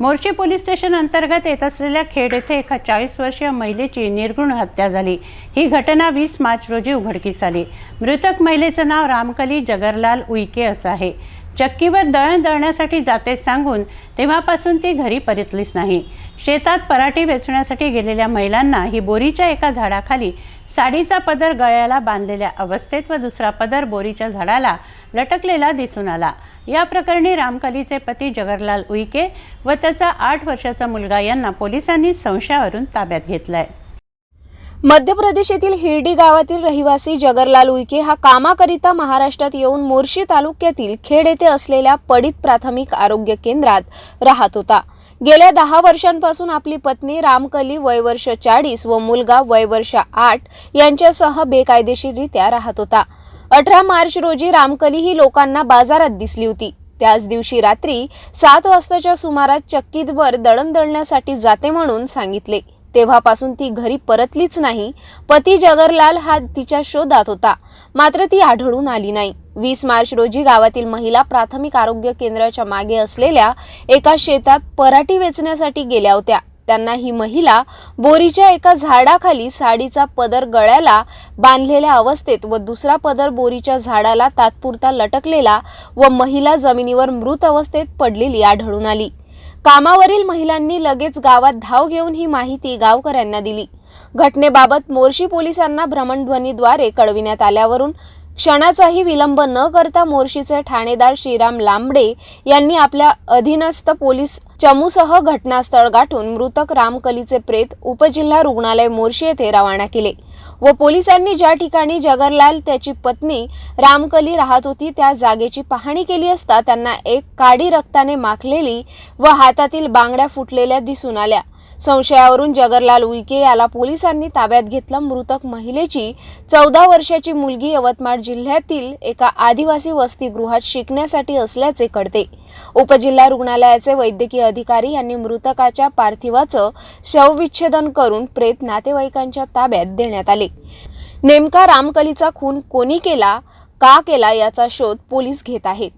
Morshi police station अंतर्गत येत असलेल्या खेड येथे एका चाळीस वर्षीय महिलेची निर्घृण हत्या झाली. ही घटना वीस मार्च रोजी उघडकीस आली. मृतक महिलेचं नाव रामकली जगरलाल उईके असं आहे. चक्कीवर दळण दळण्यासाठी जाते सांगून तेव्हापासून ती घरी परतलीच नाही. शेतात पराठी वेचण्यासाठी गेलेल्या महिलांना ही बोरीच्या एका झाडाखाली साडीचा पदर गळ्याला बांधलेल्या अवस्थेत व दुसरा पदर बोरीच्या झाडाला लटकलेला दिसून आला. या प्रकरणी रामकलीचे पती जगरलाल उईके व त्याचा आठ वर्षाचा मुलगा यांना पोलिसांनी संशयावरून ताब्यात घेतलाय. मध्य प्रदेश येथील हिरडी गावातील रहिवासी जगरलाल उईके हा कामाकरिता महाराष्ट्रात येऊन मोर्शी तालुक्यातील खेड येथे असलेल्या पडित प्राथमिक आरोग्य केंद्रात राहत होता. गेल्या दहा वर्षांपासून आपली पत्नी रामकली वयवर्ष चाळीस व मुलगा वयवर्ष आठ यांच्यासह बेकायदेशीररित्या राहत होता. अठरा मार्च रोजी रामकली ही लोकांना बाजारात दिसली होती. त्याच दिवशी रात्री सात वाजताच्या सुमारास चक्कीवर दळण दळण्यासाठी जाते म्हणून सांगितले. तेव्हापासून ती घरी परतलीच नाही. पती जगरलाल हा तिच्या शोधात होता. मात्र ती आढळून आली नाही. वीस मार्च रोजी गावातील महिला प्राथमिक आरोग्य केंद्राच्या मागे असलेल्या एका शेतात पराठी वेचण्यासाठी गेल्या होत्या. त्यांना ही महिला बोरीच्या एका झाडाखाली साडीचा पदर गळ्याला बांधलेल्या अवस्थेत व दुसरा पदर बोरीच्या झाडाला तात्पुरता लटकलेला व महिला जमिनीवर मृत अवस्थेत पडलेली आढळून आली. कामावरील महिलांनी लगेच गावात धाव घेऊन ही माहिती गावकऱ्यांना दिली. घटनेबाबत मोर्शी पोलिसांना भ्रमणध्वनीद्वारे कळविण्यात आल्यावरून क्षणाचाही विलंब न करता मोर्शीचे ठाणेदार श्रीराम लांबडे यांनी आपल्या अधीनस्थ पोलीस चमूसह घटनास्थळ गाठून मृतक रामकलीचे प्रेत उपजिल्हा रुग्णालय मोर्शी येथे रवाना केले व पोलिसांनी ज्या ठिकाणी जगरलाल त्याची पत्नी रामकली राहत होती त्या जागेची पाहणी केली असता त्यांना एक काडी रक्ताने माखलेली व हातातील बांगड्या फुटलेल्या दिसून आल्या. संशयावरून जगरलाल उईके याला पोलिसांनी ताब्यात घेतलं मृतक महिलेची चौदा वर्षाची मुलगी यवतमाळ जिल्ह्यातील एका आदिवासी वसतिगृहात शिकण्यासाठी असल्याचे कळते. उपजिल्हा रुग्णालयाचे वैद्यकीय अधिकारी यांनी मृतकाच्या पार्थिवाचं शवविच्छेदन करून प्रेत नातेवाईकांच्या ताब्यात देण्यात आले. नेमका रामकलीचा खून कोणी केला का केला याचा शोध पोलीस घेत आहेत.